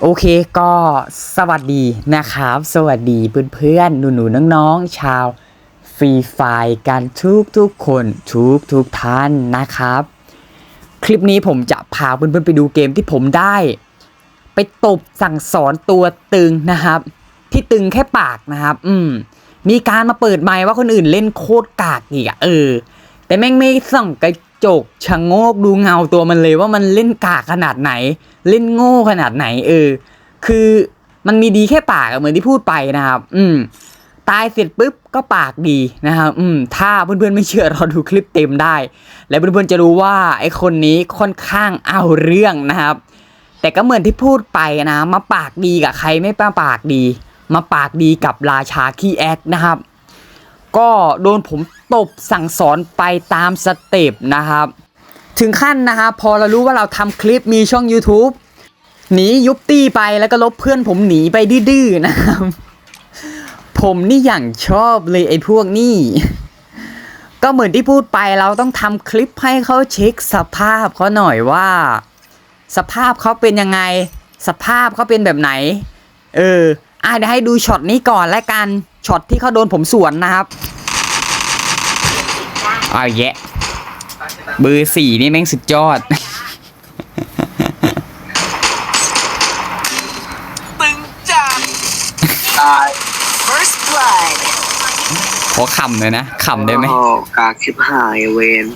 โอเคก็สวัสดีนะครับ สวัสดีเพื่อนๆ หนูๆ น้องๆ ชาวฟรีไฟกันทุกทุกๆคนทุกทุกๆท่านนะครับ คลิปนี้ผมจะพาเพื่อนๆ ไปดูเกมที่ผมได้ ไปตบสั่งสอนตัวตึงนะครับ ที่ตึงแค่ปากนะครับ อืม มีการมาเปิดไมค์ว่าคนอื่นเล่นโคตรกากอีกอะเออ แต่แม่งไม่ส่องกระ จกชะโงกดูเงาตัวมันเลยว่ามันเล่นกากขนาดไหน เล่นโง่ขนาดไหน เออ คือมันมีดีแค่ปากเหมือนที่พูดไปนะครับ อืม ตายเสร็จปุ๊บก็ปากดีนะครับ อืม ถ้าเพื่อนๆไม่เชื่อเราดูคลิปเต็มได้ และเพื่อนๆจะรู้ว่าไอ้คนนี้ค่อนข้างเอาเรื่องนะครับ แต่ก็เหมือนที่พูดไปนะ มาปากดีกับใครไม่ป้าปากดี มาปากดีกับราชาขี้แอคนะครับ ก็โดนผมตบสั่งสอนไปตามสเต็ปนะครับ ถึงขั้นนะครับพอเรารู้ว่าเราทำคลิปมีช่อง YouTube หนียุบตี้ไปแล้วก็ลบเพื่อนผมหนีไปดื้อๆนะครับ ผมนี่อย่างชอบเลยไอ้พวกนี่ก็เหมือนที่พูดไปเราต้องทำคลิปให้เขาเช็คสภาพเขาหน่อยว่า สภาพเขาเป็นยังไง สภาพเขาเป็นแบบไหน เอออะเดี๋ยวให้ดูช็อตนี้ก่อนแล้วกัน ช็อตที่เขาโดนผมสวนนะครับเอาแยะเบอร์สี่นี่แม่งสุดยอด ตึงจัดตาย First blood. ขอขำเลยนะขำได้ไหมโอ้กากชิบหายเวน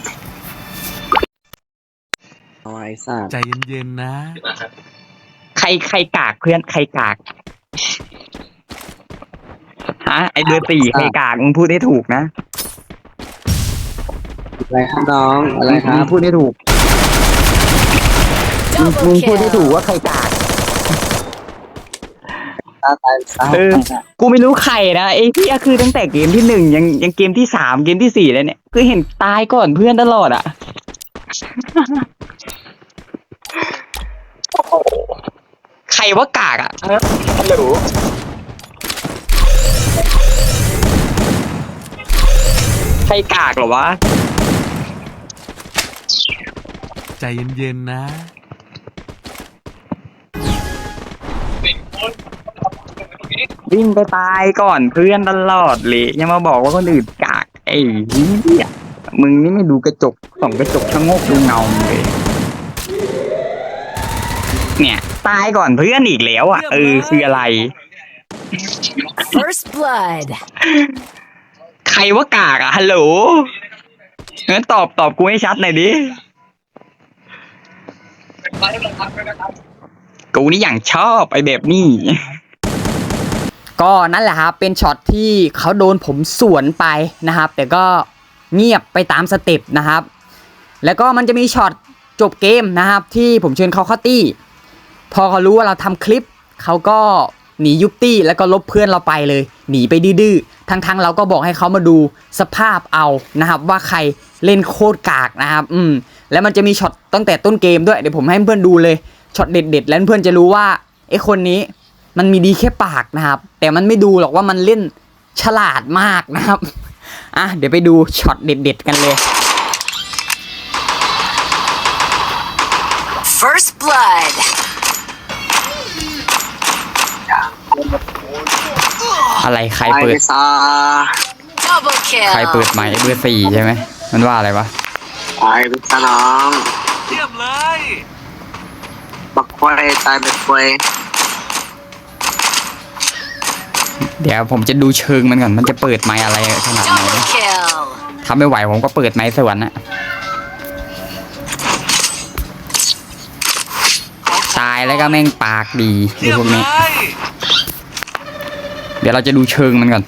เอาไว้สัตว์ใจเย็นๆนะ ใครใครกากเพื่อนใครกาก ฮะไอเบอร์สี่ใครกากมึงพูดได้ถูกนะอะไรครับน้องอะไรครัมึบงพูดได้ถูกมึง Double มึงพูดได้ถูก kill. ว่าใครกาก ตาตายตายเออ กูไม่รู้ใครนะไอ้พี่คือตั้งแต่เกมที่หนึ่งยังยังเกมที่สามเกมที่สี่แล้วเนี่ยคือเห็นตายก่อนเพื่อนตลอดอะ ใครว่ากากอะฮัลโหล ใครกากเหรอวะ ใจเย็นๆนะ วิ่งไปตายก่อนเพื่อนตลอดเลยยังมาบอกว่าคนอื่นกากไอ้เหี้ยมึงนี่ไม่ดูกระจกส่องกระจกชะโงกดูเงามึงเลยเนี่ย ตายก่อนเพื่อนอีกแล้วอะเออคืออะไร First blood. ใครว่ากากอะฮัลโหลงั้นตอบตอบกูให้ชัดหน่อยดิกูนี่อย่างชอบไอแบบนี้ ก็นั่นแหละครับเป็นช็อตที่เขาโดนผมสวนไปนะครับ แต่ก็เงียบไปตามสเต็ปนะครับ แล้วก็มันจะมีช็อตจบเกมนะครับ ที่ผมเชิญเขาเข้าตี้ พอเขารู้ว่าเราทำคลิปเขาก็ หนียุบตี้แล้วก็ลบเพื่อนเราไปเลย หนีไปดื้อๆทั้งๆ เราก็บอกให้เขามาดูสภาพเอานะครับ ว่าใครเล่นโคตรกากนะครับ อืม แล้วมันจะมีช็อตตั้งแต่ต้นเกมด้วยเดี๋ยวผมให้เพื่อนดูเลยช็อตเด็ดๆ แล้วเพื่อนจะรู้ว่าไอ้คนนี้มันมีดีแค่ปากนะครับ แต่มันไม่ดูหรอกว่ามันเล่นฉลาดมากนะครับอะเดี๋ยวไปดูช็อตเด็ด ๆ กันเลย อะไรใครตายเปิไปดซะ Double kill. ใครเปิดไมค์เบอร์สี่ใช่ไหมมันว่าอะไรวะตายไปซะน้องเรียบเลย บักควายตายไปควายเดี๋ยวผมจะดูเชิงมันก่อนมันจะเปิดไมค์อะไรขนาดไหน Double kill. ถ้าไม่ไหวผมก็เปิดไมค์สวรรค์อะตายแล้วก็แม่งปากดีไอ้เรียบพวกเลนี้ยเดี๋ยวเราจะดูเชิงมันก่อน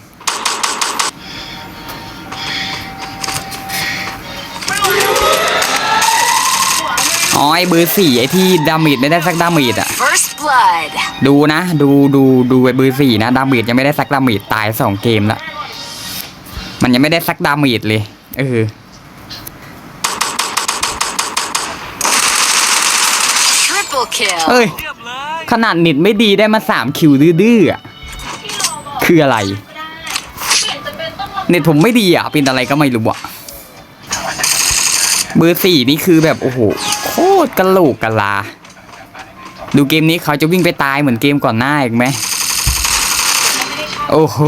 อ๋อไอ้เบอร์สี่ไอ้ที่ดาเมจไม่ได้สักดาเมจอะ First blood. ดูนะ ดูดูดูไอ้เบอร์สี่นะดาเมจยังไม่ได้สักดาเมจตายสองเกมละมันยังไม่ได้สักดาเมจเลยเออ Triple kill. เอ้ยเรียบเลยขนาดเน็ตไม่ดีได้มาสามคิวดื้อๆอะ คืออะไร เน็ตผมไม่ดีอะเป็นอะไรก็ไม่รู้อะเบอร์สี่นี่คือแบบโอ้โหโคตรกะโหลกกะลา ดูเกมนี้เขาจะวิ่งไปตายเหมือนเกมก่อนหน้าอีกไหมโอ้โห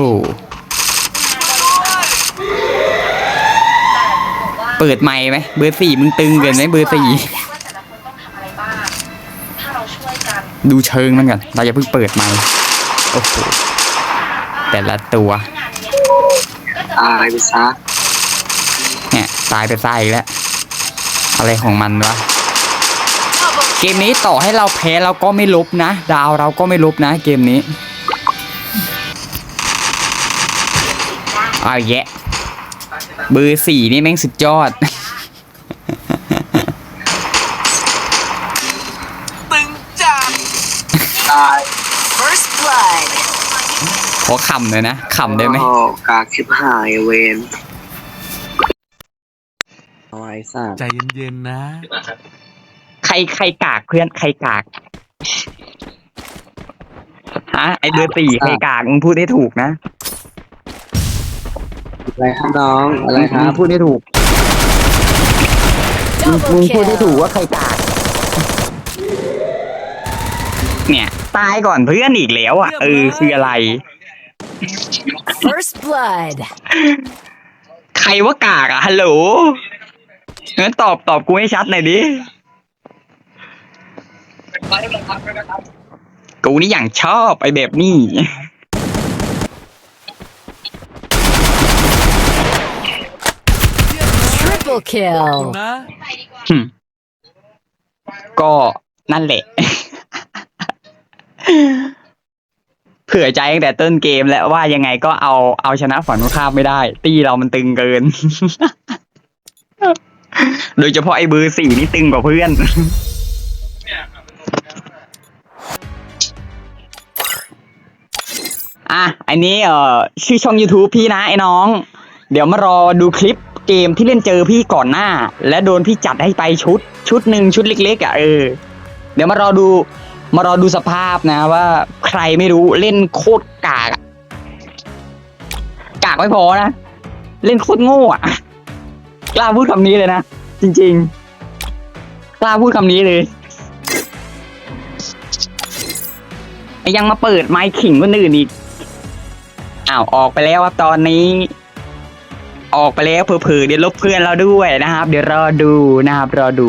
เปิดไมค์ไหมเบอร์สี่มึงตึงเกินไหมเบอร์สี่แต่ละคนต้องทำอะไรบ้างถ้าเราช่วยกันดูเชิงมันก่อนเราจะเพิ่งเปิดไมค์โอ้โห แต่ละตัวงานเนี้ยตายไปซะเนี่ยตายไปซะอีกแล้ว อะไรของมันวะ Double เกมนี้ต่อให้เราแพ้เราก็ไม่ลบนะ ดาวเราก็ไม่ลบนะ เกมนี้เอาแยะเบอร์สี่นี่แม่งสุดยอด ตึงจัด ตาย First blood. ขอขำเลยนะขำได้ไหมโอ้โกากชิบหายเวนเอาไว้สัตว์ใจเย็นๆนะ ใครใครกากเพื่อนใครกากฮะไอเบอร์สี่ใครกากมึงพูดให้ถูกนะอะไรครับน้องอะไรคมึรังบพูดให้ถูกมึง Double มึงพูดให้ถูก kill. ว่าใครกากเนี่ย ตายก่อนเพื่อนอีกแล้วอะเออคืออะไร First blood. ใครว่ากากอะฮัลโหลงั้นตอบตอบกูให้ชัดหน่อยดิ กูนี่อย่างชอบไอแบบนี้ Triple คุณ kill. นะหึก็นั่นแหละ เผื่อใจตั้งแต่ต้นเกมแล้วว่ายังไงก็เอาเอาชนะฝั่งตรงข้ามไม่ได้ ตีเรามันตึงเกิน โดยเฉพาะไอ้เบอร์สี่นี่ตึงกว่าเพื่อน อะ อันนี้เอ่อชื่อช่อง YouTube พี่นะไอ้น้อง เดี๋ยวมารอดูคลิปเกมที่เล่นเจอพี่ก่อนหน้า และโดนพี่จัดให้ไปชุด ชุดหนึ่งชุดเล็กๆอะเออ เดี๋ยวมารอดู มารอดูสภาพนะว่าใครไม่รู้เล่นโคตรกากกากไม่พอนะ เล่นโคตรโง่อะกล้าพูดคำนี้เลยนะ จริง ๆ กล้าพูดคำนี้เลยยังมาเปิดไมค์ขิงคนอื่นอีกอ้าวออกไปแล้วครับตอนนี้ ออกไปแล้วเผลอๆเดี๋ยวลบเพื่อนเราด้วยนะครับ เดี๋ยวรอดูนะครับ รอดู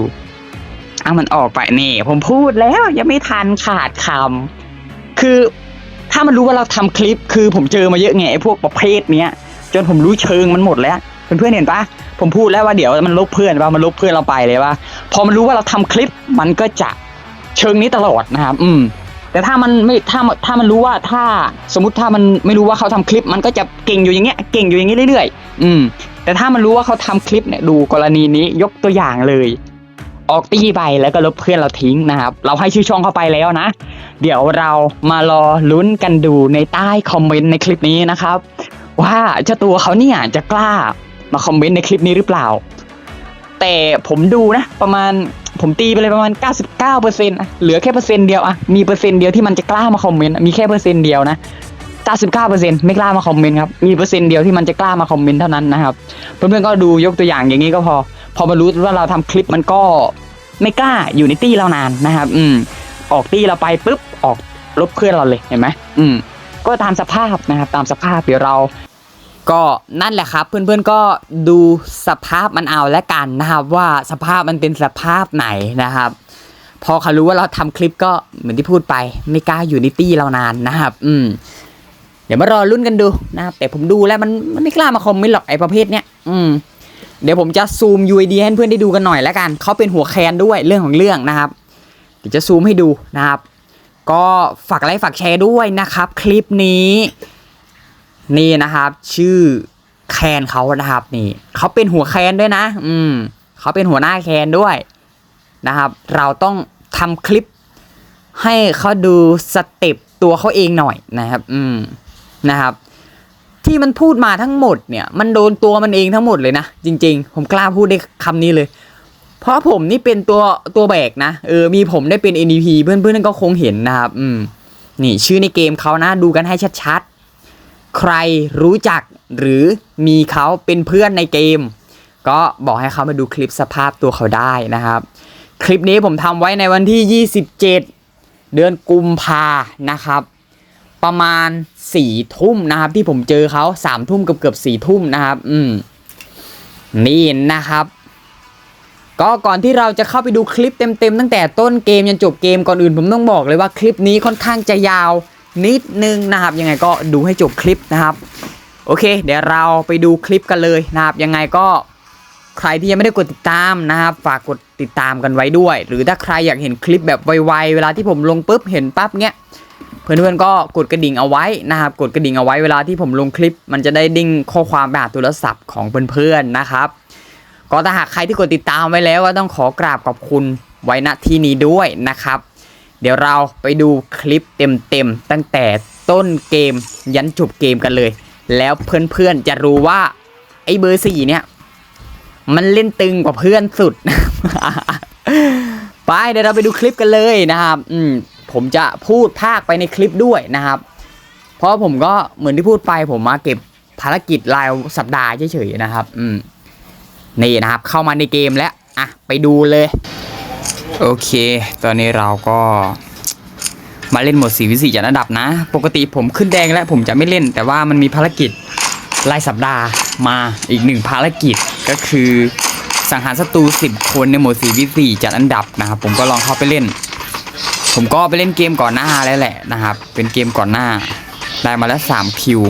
อ้ามันออกไปนี่ ผมพูดแล้วยังไม่ทันขาดคำคือถ้ามันรู้ว่าเราทำคลิป คือผมเจอมาเยอะไงไอ้พวกประเภทเนี้ย จนผมรู้เชิงมันหมดแล้วเพื่อนๆเห็นปะผมพูดแล้วว่าเดี๋ยวมันลบเพื่อนว่ามันลบเพื่อนเราไปเลยว่าพอมันรู้ว่าเราทำคลิปมันก็จะเชิงนี้ตลอดนะครับ อืม แต่ถ้ามันไม่ถ้าถ้ามันรู้ว่าถ้าสมมติถ้ามันไม่รู้ว่าเขาทำคลิป มันก็จะเก่งอยู่อย่างเงี้ยเก่งอยู่อย่างนี้เรื่อยๆ อืม แต่ถ้ามันรู้ว่าเขาทำคลิปเนี่ยดูกรณีนี้ยกตัวอย่างเลย ออกตีไปแล้วก็ลบเพื่อนเราทิ้งนะครับ เราให้ชื่อช่องเข้าไปแล้วนะ เดี๋ยวเรามารอลุ้นกันดูในใต้คอมเมนต์ในคลิปนี้นะครับ ว่าเจ้าตัวเขาเนี่ยจะกล้ามาคอมเมนต์ในคลิปนี้หรือเปล่า แต่ผมดูนะประมาณผมตีไปเลยประมาณ 99เปอร์เซ็นต์เหลือแค่เปอร์เซ็นต์เดียวอะมีเปอร์เซ็นต์เดียวที่มันจะกล้ามาคอมเมนต์มีแค่เปอร์เซ็นต์เดียวนะ99เปอร์เซ็นต์ไม่กล้ามาคอมเมนต์ครับ มีเปอร์เซ็นต์เดียวที่มันจะกล้ามาคอมเมนต์เท่านั้นนะครับ เพื่อนๆก็ดูยกตัวอย่างอย่างนี้ก็พอ พอมารู้ว่าเราทำคลิปมันก็ไม่กล้าอยู่ในตี้เรานานนะครับ อืม ออกตี้เราไปปุ๊บออกลบเพื่อนเราเลยเห็นไหมอืม ก็ตามสภาพนะครับ ตามสภาพเดี๋ยวเราก็นั่นแหละครับ เพื่อนๆก็ดูสภาพมันเอาแล้วกันนะครับ ว่าสภาพมันเป็นสภาพไหนนะครับ พอเขารู้ว่าเราทำคลิปก็เหมือนที่พูดไป ไม่กล้าอยู่ในตี้เรานานนะครับ อืมเดี๋ยวมารอรุ่นกันดูนะครับแต่ผมดูแล้วมันมันไม่กล้ามาคอมเมนต์หรอกไอ้ประเภทเนี้ยอืม เดี๋ยวผมจะซูม UID ให้เพื่อนได้ดูกันหน่อยแล้วกัน เขาเป็นหัวแคนด้วยเรื่องของเรื่องนะครับ เดี๋ยวจะซูมให้ดูนะครับ ก็ฝากไลค์ฝากแชร์ด้วยนะครับ คลิปนี้ นี่นะครับ ชื่อแคนเขานะครับนี่เขาเป็นหัวแคนด้วยนะ อืมเขาเป็นหัวหน้าแคนด้วยนะครับ เราต้องทำคลิป ให้เขาดูสเต็ปตัวเขาเองหน่อยนะครับ อืมนะครับ ที่มันพูดมาทั้งหมดเนี่ยมันโดนตัวมันเองทั้งหมดเลยนะจริง ๆ ผมกล้าพูดได้คำนี้เลย เพราะผมนี่เป็นตัวตัวแบกนะเออมีผมได้เป็น NDP เพื่อนๆก็คงเห็นนะครับอืมนี่ชื่อในเกมเขานะดูกันให้ชัดๆ ใครรู้จักหรือมีเขาเป็นเพื่อนในเกม ก็บอกให้เขามาดูคลิปสภาพตัวเขาได้นะครับ คลิปนี้ผมทำไว้ในวันที่ 27 เดือนกุมภานะครับ ประมาณสี่ทุ่มนะครับ ที่ผมเจอเขาสามทุ่มเกือบเกือบสี่ทุ่มนะครับ อืมนี่นะครับก็ก่อนที่เราจะเข้าไปดูคลิปเต็มๆตั้งแต่ต้นเกมยันจบเกมก่อนอื่นผมต้องบอกเลยว่าคลิปนี้ค่อนข้างจะยาวนิดนึงนะครับ ยังไงก็ดูให้จบคลิปนะครับ โอเค เดี๋ยวเราไปดูคลิปกันเลยนะครับ ยังไงก็ใครที่ยังไม่ได้กดติดตามนะครับ ฝากกดติดตามกันไว้ด้วย หรือถ้าใครอยากเห็นคลิปแบบไวๆเวลาที่ผมลงปุ๊บเห็นปั๊บเนี้ย เพื่อนๆก็กดกระดิ่งเอาไว้นะครับกดกระดิ่งเอาไว้เวลาที่ผมลงคลิป มันจะได้ดิ้งข้อความแบบโทรศัพท์ของเพื่อนๆนะครับ ก็ถ้าหากใครที่กดติดตามไว้แล้วก็ต้องขอกราบขอบคุณไว้ณที่นี้ด้วยนะครับ เดี๋ยวเราไปดูคลิปเต็มๆตั้งแต่ต้นเกมยันจบเกมกันเลย แล้วเพื่อนๆจะรู้ว่าไอ้เบอร์สี่เนี่ย มันเล่นตึงกว่าเพื่อนสุด ไปเดี๋ยวเราไปดูคลิปกันเลยนะครับ อืม ผมจะพูดภาคไปในคลิปด้วยนะครับ เพราะผมก็เหมือนที่พูดไปผมมาเก็บภารกิจรายสัปดาห์เฉยๆนะครับ อืมนี่นะครับ เข้ามาในเกมแล้วอะไปดูเลย โอเค ตอนนี้เราก็มาเล่นโหมดสีวิสีจัดอันดับนะ ปกติผมขึ้นแดงแล้วผมจะไม่เล่น แต่ว่ามันมีภารกิจรายสัปดาห์มาอีกหนึ่งภารกิจก็คือสังหารศัตรู10 คนในโหมดสีวิสีจัดอันดับนะครับ ผมก็ลองเข้าไปเล่น ผมก็ไปเล่นเกมก่อนหน้าแล้วแหละนะครับ เป็นเกมก่อนหน้า ได้มาแล้ว3คิว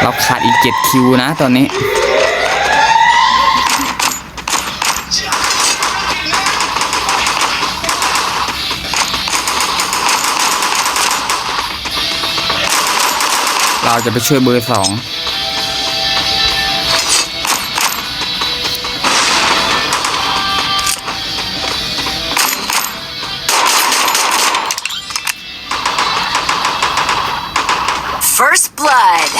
เราขาดอีก7คิวนะตอนนี้ เราจะไปช่วยเบอร์สอง First blood.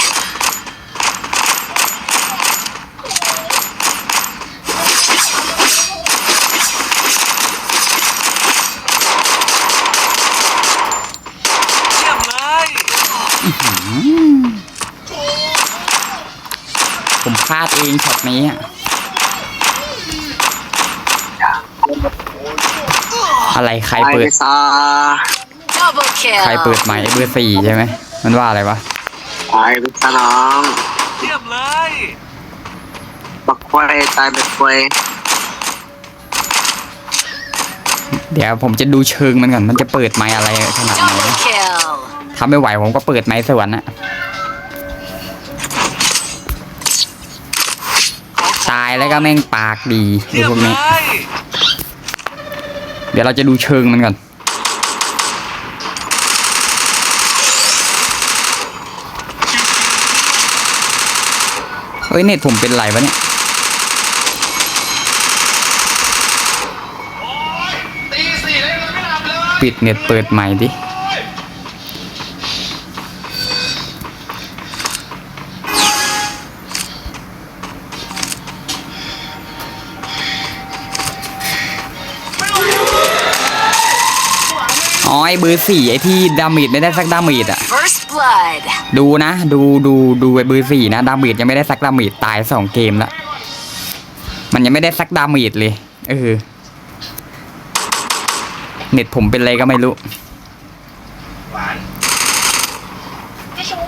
เยี่ยมเลยผมพลาดเองช็อตนี้อะอะไรใครไปเปิด ซา Double kill. ใครเปิดใหม่เบอร์สี่ใช่ไหม มันว่าอะไรวะ ไปไปซาน้องเยี่ยมเลยบักควายตายแบบควายเดี๋ยวผมจะดูเชิงมันก่อนมันจะเปิดไม้อะไรขนาดไหน Double kill. ถ้าไม่ไหวผมก็เปิดไม้สวรรค์อะตายแล้วก็แม่งปากดีไอ้เยี่ยพมวกเลนี้ ย เดี๋ยวเราจะดูเชิงมันก่อน เฮ้ยเน็ตผมเป็นไรวะเนี่ยปิดเน็ตเปิดใหม่ดิอ๋อไอ้เบอร์สี่ไอ้ที่ดาเมจไม่ได้สักดาเมจอะ blood. ดูนะ ดูดูดูไอ้เบอร์สี่นะดาเมจยังไม่ได้สักดาเมจตายสองเกมละมันยังไม่ได้สักดาเมจเลย เออ เน็ตผมเป็นอะไรก็ไม่รู้พี่ชู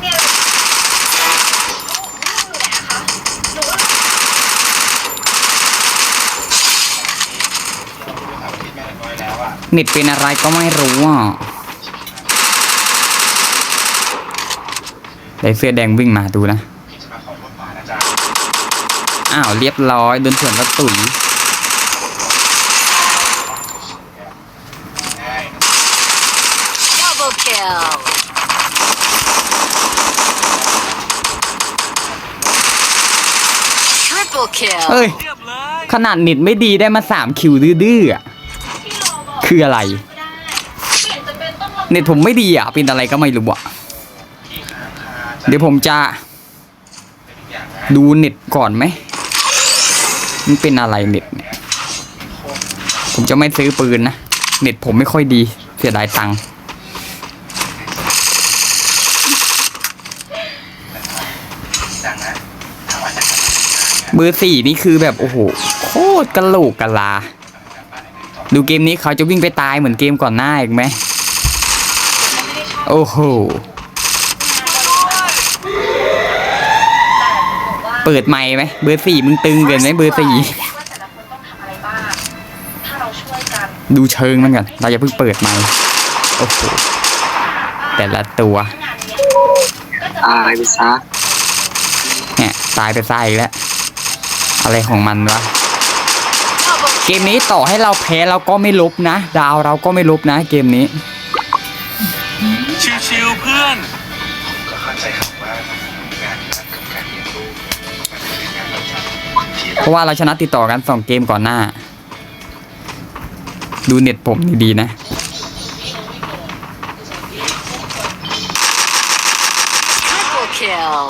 เนี่ยหนูอยู่ไหนอะคะหนูว่าเน็ตเป็นอะไรก็ไม่รู้อะ ได้เสื้อแดงวิ่งมาดูนะ อ้าวเรียบร้อยโดนส่วนกระตุย Double kill. Triple kill. เฮ้ยเยี่ยมเลยขนาดเน็ตไม่ดีได้มาสามคิวดื้อๆอะพี่รอบอกคืออะไรไม่ได้ไม่เห็นจะเป็นต้องลองเน็ตผมไม่ดีอะ เป็นอะไรก็ไม่รู้อะ เดี๋ยวผมจะ ดูเน็ตก่อนไหมมันเป็นอะไรเน็ตเนี่ยผมจะไม่ซื้อปืนนะ เน็ตผมไม่ค่อยดี เสียดายตังค์เบอร์สี่นี่คือแบบโอ้โหโคตรกะโหลกกะลา ดูเกมนี้เขาจะวิ่งไปตายเหมือนเกมก่อนหน้าอีกไหมโอ้โห ปิดไมค์ไหมเบอร์สี่มึงตึงเกินไหมเบอร์สี่ว่าแต่ละคนต้องทำอะไรบ้างถ้าเราช่วยกันดูเชิงมันก่อนเราอย่าเพิ่งเปิดไมค์โอ้โหแต่ละตัวงานเนี้ยก็จะตายไปซะเนี่ยตายไปซะอีกแล้วอะไรของมันวะ Double เกมนี้ต่อให้เราแพ้เราก็ไม่ลบนะ ดาวเราก็ไม่ลบนะ เกมนี้ ชิวๆเพื่อน ก็เข้าใจครับ เพราะว่าเราชนะติดต่อกันสองเกมก่อนหน้า ดูเน็ตผมดีๆนะ triple kill.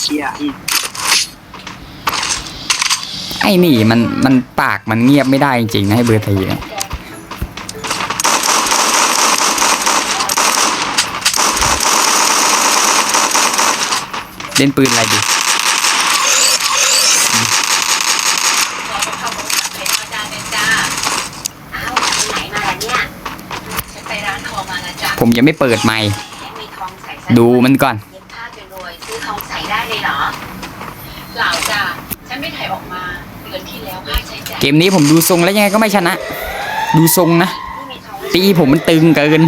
เชี่ยอีกไอ้นี่มันมันปากมันเงียบไม่ได้จริงๆนะให้เบอร์ทีเนี่ย เล่นปืนอะไรดีอ้าวไหนมาล่ะเนี่ยฉันไปร้านทองมานะจ๊ะผมยังไม่เปิดไมค์มีทองใส่ซะดูมันก่อนเย็บผ้าไปรวยซื้อทองใส่ได้เลยเหรอเปล่าจ้ะฉันไม่ถ่ายออกมาเดือนที่แล้วค่าใช้จ่ายเกมนี้ผมดูทรงแล้วยังไงก็ไม่ชนะ ดูทรงนะไม่มีทองตีผมมันตึงเกิน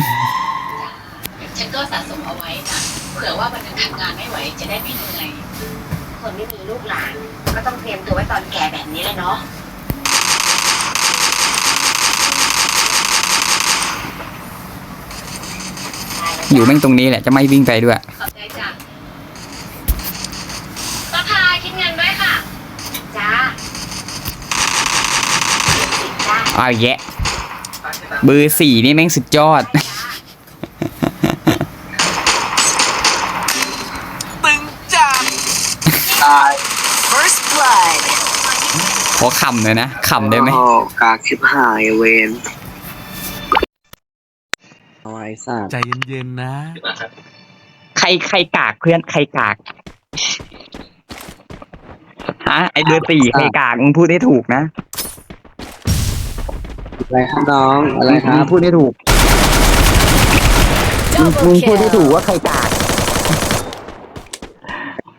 ฉันก็สะสมเอาไว้นะเผื่อว่าวันหนึงทำงานไม่ไหว จะได้ไม่เหนื่อยคนไม่มีลูกหลาน ก็ต้องเตรียมตัวไว้ตอนแก่แบบนี้เลยเนาะอยู่แม่งตรงนี้แหละจะไม่วิ่งไปด้วย ขอบใจจ้ะป้าพาคิดเงินด้วยค่ะ จ้าจ้าอ้าวแยะเบอร์สี่นี่แม่งสุดยอดตึงจัด ตาย First blood. ขอขำเลยนะขำได้ไหมโอ้โกากชิบหายเวนเอาไว้สัตว์ใจเย็นๆนะ ใครใครกากเพื่อนใครกากฮะไอเบอร์สี่ใครกากมึงพูดได้ถูกนะอะไรครับน้องอะไรคมึรังบพูดได้ถูกมึง Double มึงพูดได้ถูก kill. ว่าใครกาก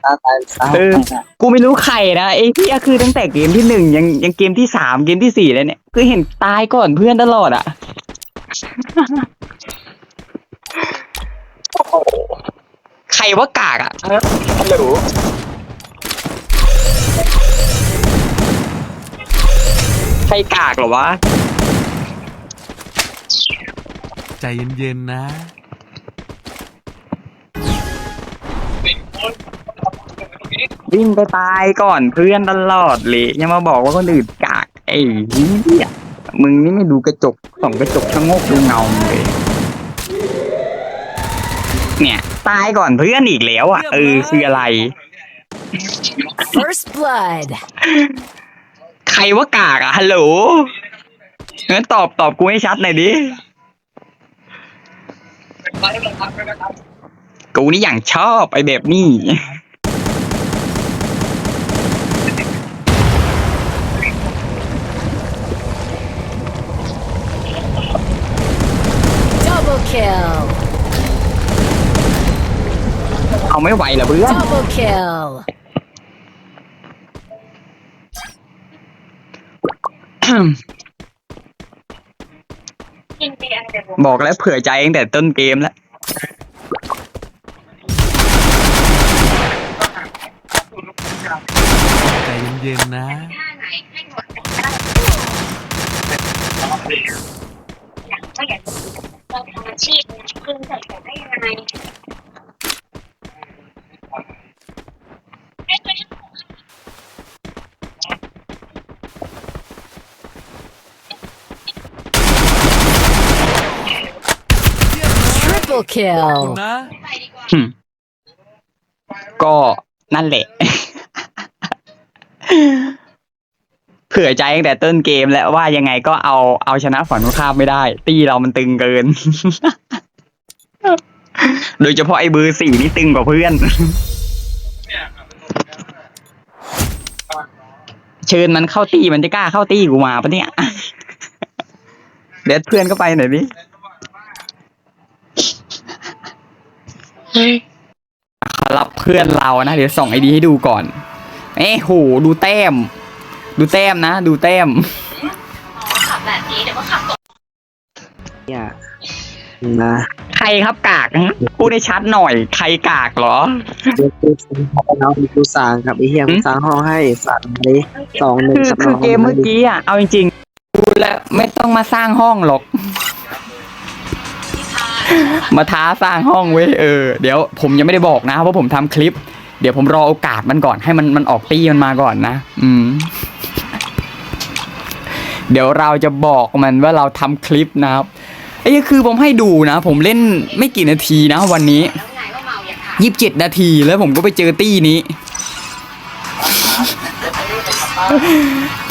ตาตายซะเออ กูไม่รู้ใครนะไอ้ที่คือตั้งแต่เกมที่หนึ่งยังยังเกมที่สามเกมที่สี่แล้วเนี่ยคือเห็นตายก่อนเพื่อนตลอดอะใครว่ากากอะ ฮัลโหลใครกากเหรอวะ ใจเย็นๆนะ วิ่งไปตายก่อนเพื่อนตลอดเลยอยังมาบอกว่าคนอื่นกากไอ้เหี้ยมึงนี่ไม่ดูกระจกส่องกระจกชะโงกดูเงามึงเลย เนี่ย ตายก่อนเพื่อนอีกแล้วอะเออคืออะไร First blood. ใครว่ากากอะฮัลโหลงั้นตอบตอบกูให้ชัดหน่อยดิกูนี่อย่างชอบไอ้แบบนี้ Double kill. เอาไม่ไหวเหรอเพื่อน Double kill. บอกแล้วเผื่อใจตั้งแต่ต้นเกมแล้ว คุณนะ อืมก็นั่นแหละ เผื่อใจตั้งแต่ต้นเกมแล้วว่ายังไงก็เอาเอาชนะฝันงตรงข้ามไม่ได้ ตีเรามันตึงเกิน โดยเฉพาะไอ้บือสี่นี่ตึงกว่าเพื่อน เชิญมันเข้าตีมันจะกล้าเข้าตีกูมาปะเนี่ย เด็ดเพื่อนก็ไปหน่อยดิ เขารับเพื่อนเรานะ เดี๋ยวส่องไอดีให้ดูก่อน เอ้โห ดูแต้ม ดูแต้มนะ ดูแต้มขับแบบนี้เดี๋ยวก็ขับตกเนี่ยนะใครครับกากฮะพูดให้ชัดหน่อย ใครกากเหรอเดี๋ยวกูน้องกูสร้างครับไอ้เหี้ยกูสร้างห้องให้สั่งเลยสองหนึ่งคือสักคือเกมเมื่อกี้อะ เอาจริงๆดูแล้วไม่ต้องมาสร้างห้องหรอก มาท้าสร้างห้องเว้ยเออเดี๋ยวผมยังไม่ได้บอกนะว่าผมทำคลิป เดี๋ยวผมรอโอกาสมันก่อนให้มันมันออกตี้มันมาก่อนนะ อืม เดี๋ยวเราจะบอกมันว่าเราทำคลิปนะครับไอ้คือผมให้ดูนะ ผมเล่นไม่กี่นาทีนะ วันนี้ยี่สิบเจ็ดนาทีแล้วผมก็ไปเจอตี้นี้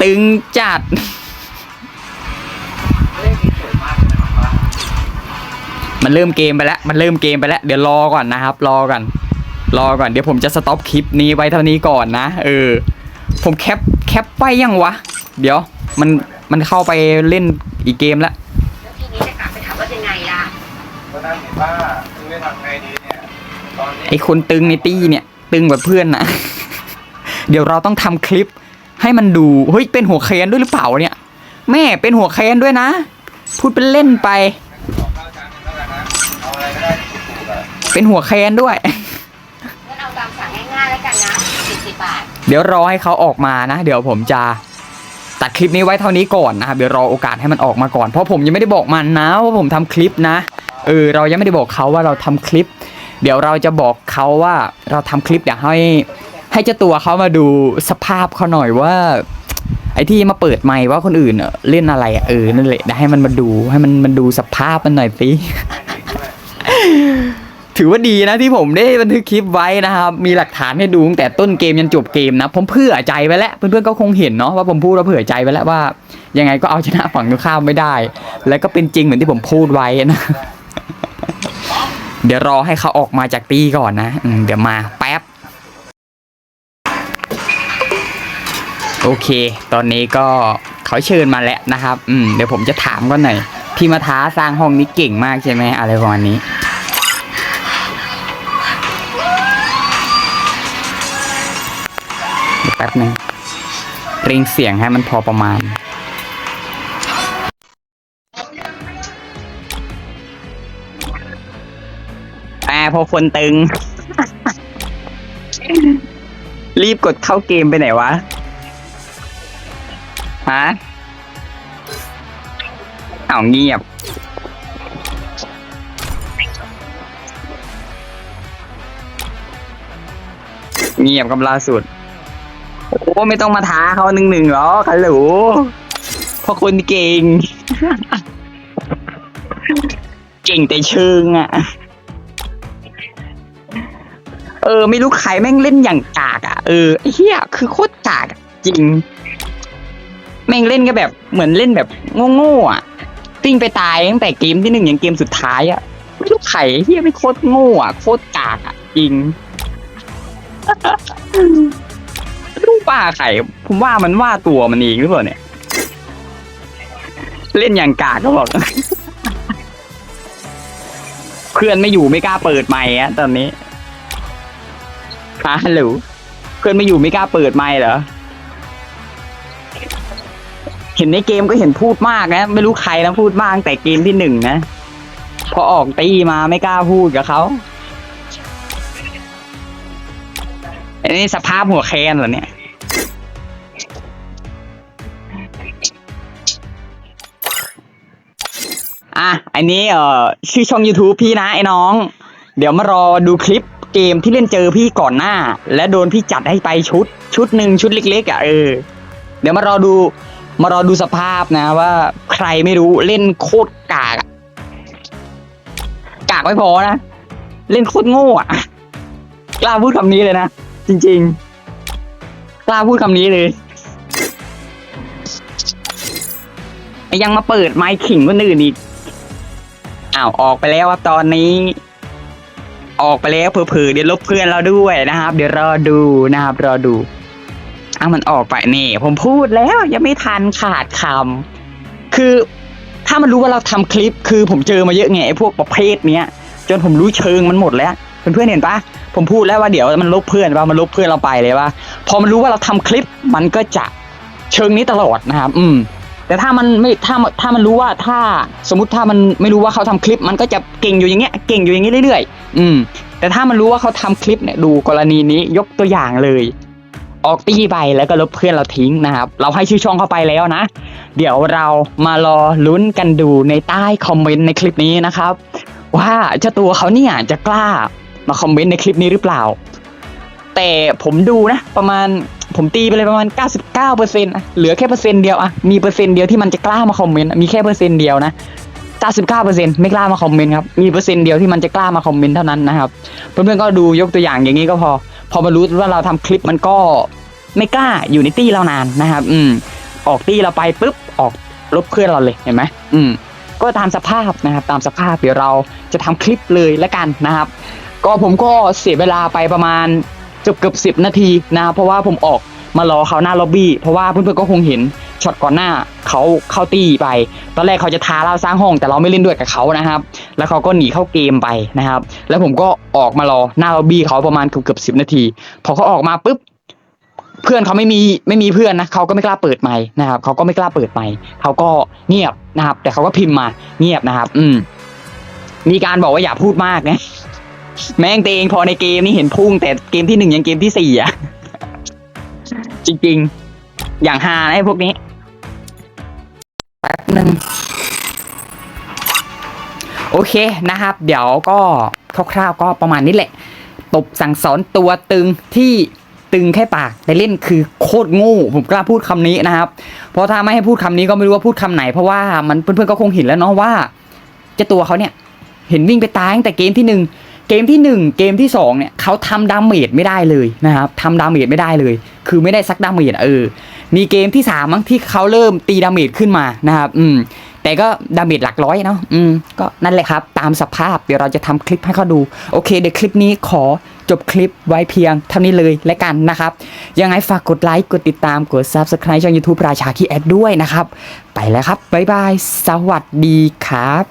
ตึงจัด มันเริ่มเกมไปแล้ว มันเริ่มเกมไปแล้ว เดี๋ยวรอก่อนนะครับ รอก่อน รอก่อน เดี๋ยวผมจะสต็อปคลิปนี้ไว้เท่านี้ก่อนนะ เออ ผมแคป แคปไปยังวะ เดี๋ยว มัน มันเข้าไปเล่นอีกเกมแล้ว แล้วทีนี้จะกลับไปถามว่ายังไงล่ะ ก็นั่งเห็นว่าคุณจะทำไงดีเนี่ย ตอนนี้ไอคนตึงในตี้เนี่ย ตึงแบบเพื่อนนะ เดี๋ยวเราต้องทำคลิปให้มันดู เฮ้ย เป็นหัวแคนด้วยหรือเปล่าเนี่ย แม่ เป็นหัวแคนด้วยนะ พูดเป็นเล่นไป เอาอะไรก็ได้ที่ถูกๆอะเป็นหัวแคนด้วย งั้นเอาตามสั่งง่ายๆแล้วกันนะสิบสิบบาท เดี๋ยวรอให้เขาออกมานะ เดี๋ยวผมจะตัดคลิปนี้ไว้เท่านี้ก่อนนะครับเดี๋ยวรอโอกาสให้มันออกมาก่อนเพราะผมยังไม่ได้บอกมันนะว่าผมทำคลิปนะเออเรายังไม่ได้บอกเขาว่าเราทำคลิป เดี๋ยวเราจะบอกเขาว่าเราทำคลิปอยากให้ให้เจ้าตัวเขามาดูสภาพเขาหน่อยว่า ไอ้ที่มาเปิดไมค์ว่าคนอื่นเน่ะเล่นอะไรอะเออนั่นแหละเดี๋ยวให้มันมาดูให้มันมันดูสภาพมันหน่อยสิ ถือว่าดีนะที่ผมได้บันทึกคลิปไว้นะครับ มีหลักฐานให้ดูตั้งแต่ต้นเกมยันจบเกมนะ ผมเผื่อใจไว้แล้ว เพื่อนๆก็คงเห็นเนาะว่าผมพูดว่าเผื่อใจไว้แล้วว่า ยังไงก็เอาชนะฝั่งตรงข้ามไม่ได้ แล้วก็เป็นจริงเหมือนที่ผมพูดไว้นะ เดี๋ยวรอให้เขาออกมาจากตีก่อนนะเดี๋ยวมาแป๊บ โอเค ตอนนี้ก็เขาเชิญมาแล้วนะครับ อืมเดี๋ยวผมจะถามก่อนหน่อยที่มาท้าสร้างห้องนี้เก่งมากใช่ไหมอะไรประมาณนี้ แป๊บนึงเร่งเสียงให้มันพอประมาณแอบพอคนตึง รีบกดเข้าเกมไปไหนวะ ฮะเอาวเงียบเงียบกับล่าสุด โอ้ไม่ต้องมาท้าเขาหนึ่งหนึ่งหรอกฮัลโหลเพราะคนเก่ง เก่งแต่เชิงอะ เออ ไม่รู้ใครแม่งเล่นอย่างกากอะ เออเหี้ยคือโคตรกากจริง แม่งเล่นก็แบบเหมือนเล่นแบบโง่ๆอะติ้งไปตายตั้งแต่เกมที่หนึ่งอยันเกมสุดท้ายอะไม่รู้ใครเหี้ยไม่โคตรโง่อะโคตรกากอะ จริง ลูกป้าไข่ผมว่ามันว่าตัวมันเองหรือเปล่าเนี่ย เล่นอย่างกากก็บอก เพื่อนไม่อยู่ไม่กล้าเปิดไมค์อะตอนนี้ฮะฮัลโหลเพื่อนไม่อยู่ไม่กล้าเปิดไมค์เหรอ เห็นในเกมก็เห็นพูดมากนะ ไม่รู้ใครนะพูดมากตั้งแต่เกมที่หนึ่งนะ พอออกตีมาไม่กล้าพูดกับเขาอันนี้สภาพหัวแคนเหรอเนี่ย อะอันนี้เอ่อชื่อช่อง YouTube พี่นะไอ้น้อง เดี๋ยวมารอดูคลิปเกมที่เล่นเจอพี่ก่อนหน้า และโดนพี่จัดให้ไปชุด ชุดหนึ่งชุดเล็กๆอะเออ เดี๋ยวมารอดูมารอดูสภาพนะว่าใครไม่รู้เล่นโคตรกากอะกากไม่พอนะ เล่นโคตรโง่อะกล้าพูดคำนี้เลยนะ จริง ๆ กล้าพูดคำนี้เลยยังมาเปิดไมค์ขิงคนอื่นอีก อ้าวออกไปแล้วครับตอนนี้ ออกไปแล้วเผลอๆเดี๋ยวลบเพื่อนเราด้วยนะครับ เดี๋ยวรอดูนะครับ รอดูอะมันออกไปนี่ ผมพูดแล้วยังไม่ทันขาดคำคือถ้ามันรู้ว่าเราทำคลิป คือผมเจอมาเยอะไงไอ้พวกประเภทเนี้ย จนผมรู้เชิงมันหมดแล้วเพื่อนๆเห็นปะผมพูดแล้วว่าเดี๋ยวมันลบเพื่อนว่ามันลบเพื่อนเราไปเลยว่าพอมันรู้ว่าเราทำคลิปมันก็จะเชิงนี้ตลอดนะครับ อืม แต่ถ้ามันไม่ถ้าถ้ามันรู้ว่าถ้าสมมติถ้ามันไม่รู้ว่าเขาทำคลิป มันก็จะเก่งอยู่อย่างเงี้ยเก่งอยู่อย่างนี้เรื่อยๆ อืม แต่ถ้ามันรู้ว่าเขาทำคลิปเนี่ยดูกรณีนี้ยกตัวอย่างเลย ออกตีไปแล้วก็ลบเพื่อนเราทิ้งนะครับ เราให้ชื่อช่องเข้าไปแล้วนะ เดี๋ยวเรามารอลุ้นกันดูในใต้คอมเมนต์ในคลิปนี้นะครับ ว่าเจ้าตัวเขาเนี่ยจะกล้ามาคอมเมนต์ในคลิปนี้หรือเปล่า แต่ผมดูนะ ประมาณผมตีไปเลยประมาณ 99%นะเหลือแค่เปอร์เซ็นต์เดียวอะมีเปอร์เซ็นต์เดียวที่มันจะกล้ามาคอมเมนต์มีแค่เปอร์เซ็นต์เดียวนะ99%ไม่กล้ามาคอมเมนต์ครับมีเปอร์เซ็นต์เดียวที่มันจะกล้ามาคอมเมนต์เท่านั้นนะครับเพื่อนๆก็ดูยกตัวอย่างอย่างนี้ก็พอ พอมารู้ว่าเราทำคลิปมันก็ไม่กล้าอยู่ในตี้เรานานนะครับ อืม ออกตี้เราไปปุ๊บออกลบเพื่อนเราเลยเห็นไหมอืม ก็ตามสภาพนะครับ ตามสภาพเดี๋ยวเราจะทำคลิปเลยแล้วกันนะครับ ก็ผมก็เสียเวลาไปประมาณ กือบเกือบสิบนาทีนะครับเพราะว่าผมออกมารอเขาหน้าล็อบบี้เพราะว่าเพื่อนๆก็คงเห็นช็อตก่อนหน้าเขาเข้าตีไป ตอนแรกเขาจะท้าเราสร้างห้องแต่เราไม่เล่นด้วยกับเขานะครับ แล้วเขาก็หนีเข้าเกมไปนะครับ แล้วผมก็ออกมารอหน้าล็อบบี้เขาประมาณเกือบเกือบสิบนาที พอเขาออกมาปุ๊บเพื่อนเขาไม่มีไม่มีเพื่อนนะเขาก็ไม่กล้าเปิดไมค์นะครับเขาก็ไม่กล้าเปิดไมค์เขาก็เงียบนะครับ แต่เขาก็พิมพ์มาเงียบนะครับ อืมมีการบอกว่าอย่าพูดมากนะ แม่งตัวเองพอในเกมนี่เห็นพุ่ง แต่เกมที่หนึ่งยังเกมที่สี่อะ จริงๆ อย่างฮานะไอ้พวกนี้ แป๊บหนึ่งโอเคนะครับ เดี๋ยวก็คร่าวๆก็ประมาณนี้แหละ ตบสั่งสอนตัวตึงที่ตึงแค่ปากแต่เล่นคือโคตรโง่ผมกล้าพูดคำนี้นะครับ เพราะถ้าไม่ให้พูดคำนี้ก็ไม่รู้ว่าพูดคำไหน เพราะว่ามันเพื่อนๆก็คงเห็นแล้วเนาะว่าเจ้าตัวเขาเนี่ย เห็นวิ่งไปตายตั้งแต่เกมที่หนึ่ง เกมที่หนึ่งเกมที่สองเนี่ยเขาทำดาเมจไม่ได้เลยนะครับทำดาเมจไม่ได้เลย คือไม่ได้ซักดาเมจเออมีเกมที่สามมั้งที่เขาเริ่มตีดาเมจขึ้นมานะครับอืมแต่ก็ดาเมจหลักร้อยเนาะอืมก็นั่นแหละครับ ตามสภาพเดี๋ยวเราจะทำคลิปให้เขาดู โอเค เดี๋ยวคลิปนี้ขอจบคลิปไว้เพียงเท่านี้เลยและกันนะครับ ยังไงฝากกดไลค์ กดติดตาม กด Subscribe ช่อง YouTube ราชาคีแอดด้วยนะครับ ไปแล้วครับ บ๊ายบาย สวัสดีครับ